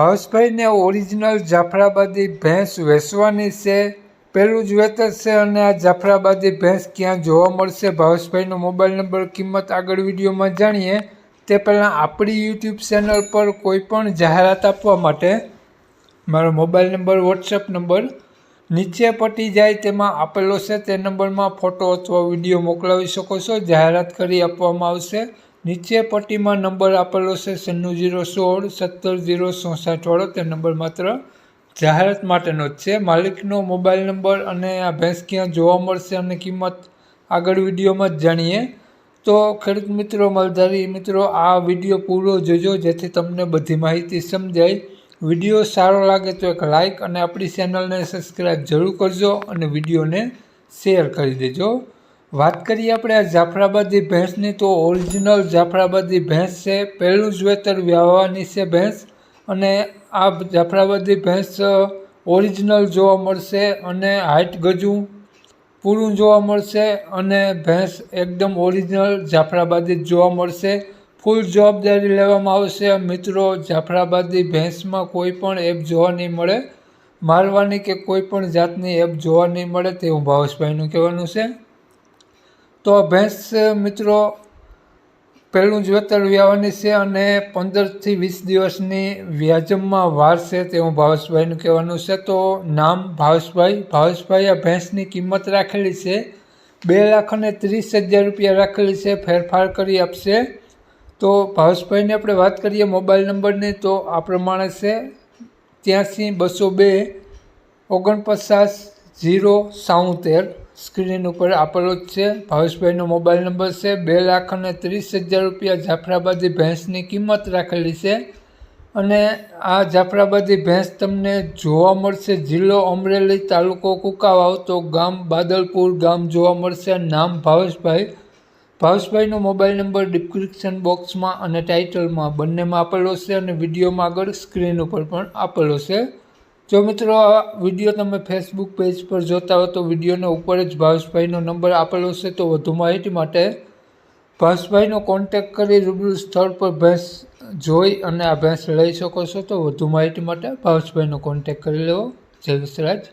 ભાવેશભાઈને original Jafarabadi ભેંસ વેચવાની છે. પહેલું જ વેતર છે અને આ જાફરાબાદી ભેંસ ક્યાં જોવા મળશે? ભાવેશભાઈનો મોબાઈલ નંબર કિંમત આગળ વિડીયોમાં જાણીએ. તે પહેલાં આપણી યુટ્યુબ ચેનલ પર કોઈ પણ જાહેરાત આપવા માટે મારો મોબાઈલ નંબર વોટ્સએપ નંબર નીચે પટી જાય તેમાં આપેલો છે. તે નંબરમાં ફોટો અથવા વીડિયો મોકલાવી શકો છો. જાહેરાત કરી આપવામાં આવશે. નીચે પટ્ટીમાં નંબર આપેલો છે સન્નું જીરો સોળ સત્તર જીરો ચોસાઠવાળો તે નંબર માત્ર જાહેરાત માટેનો જ છે. માલિકનો મોબાઈલ નંબર અને આ ભેંસ ક્યાં જોવા મળશે અને કિંમત આગળ વિડીયોમાં જ જાણીએ. તો ખેડૂત મિત્રો, માલધારી મિત્રો, આ વીડિયો પૂરો જોજો, જેથી તમને બધી માહિતી સમજાય. વીડિયો સારો લાગે તો એક લાઇક અને આપણી ચેનલને સબસ્ક્રાઈબ જરૂર કરજો અને વિડીયોને શેર કરી દેજો. વાત કરીએ આપણે આ જાફરાબાદી ભેંસની, તો ઓરિજિનલ જાફરાબાદી ભેંસ છે, પહેલું જ વેતર વ્યાવવાની છે ભેંસ. અને આ જાફરાબાદી ભેંસ ઓરિજિનલ જોવા મળશે અને હાઇટ ગજું પૂરું જોવા મળશે અને ભેંસ એકદમ ઓરિજિનલ જાફરાબાદી જ જોવા મળશે. ફૂલ જવાબદારી લેવામાં આવશે. મિત્રો, જાફરાબાદી ભેંસમાં કોઈ પણ એપ જોવા નહીં મળે. મારવાની કે કોઈ પણ જાતની એપ જોવા નહીં મળે તેવું ભાવેશભાઈનું કહેવાનું છે. તો ભેંસ, મિત્રો, પહેલું જ વેતર વ્યાવાની છે અને પંદરથી વીસ દિવસની વ્યાજમમાં વાર છે તેવું ભાવેશભાઈનું કહેવાનું છે. તો નામ ભાવેશભાઈ. ભાવેશભાઈ આ ભેંસની કિંમત રાખેલી છે. બે લાખ અને ત્રીસ હજાર રૂપિયા રાખેલી છે. ફેરફાર કરી આપશે. તો ભાવેશભાઈને આપણે વાત કરીએ મોબાઈલ નંબરની. તો આ પ્રમાણે છે. ત્યાંસી બસો બે, ઓગણપચાસ ઝીરો સાઉતેર. સ્ક્રીન ઉપર આપેલો જ છે. ભાવેશભાઈનો મોબાઈલ નંબર છે બે લાખ અને ત્રીસ હજાર રૂપિયા જાફરાબાદી ભેંસની કિંમત રાખેલી છે. અને આ જાફરાબાદી ભેંસ તમને જોવા મળશે જિલ્લો અમરેલી તાલુકો કુકાવાવ, તો ગામ બાદલપુર, ગામ જોવા મળશે. નામ ભાવેશભાઈ. ભાવેશભાઈનો મોબાઈલ નંબર ડિસ્ક્રિપ્શન બોક્સમાં અને ટાઇટલમાં બંનેમાં આપેલો છે અને વિડીયોમાં આગળ સ્ક્રીન ઉપર પણ આપેલો છે. જો મિત્રો આ વીડિયો તમે ફેસબુક પેજ પર જોતા હો તો વિડીયોના ઉપર જ ભાવેશભાઈનો નંબર આપેલો છે, તો વધુ માહિતી માટે ભાવેશભાઈનો કોન્ટેક કરી રૂબરૂ સ્થળ પર ભેંસ જોઈ અને આ ભેંસ લઈ શકો છો, તો વધુ માહિતી માટે ભાવેશભાઈનો કોન્ટેક કરી લેવો. જય વિસરાજ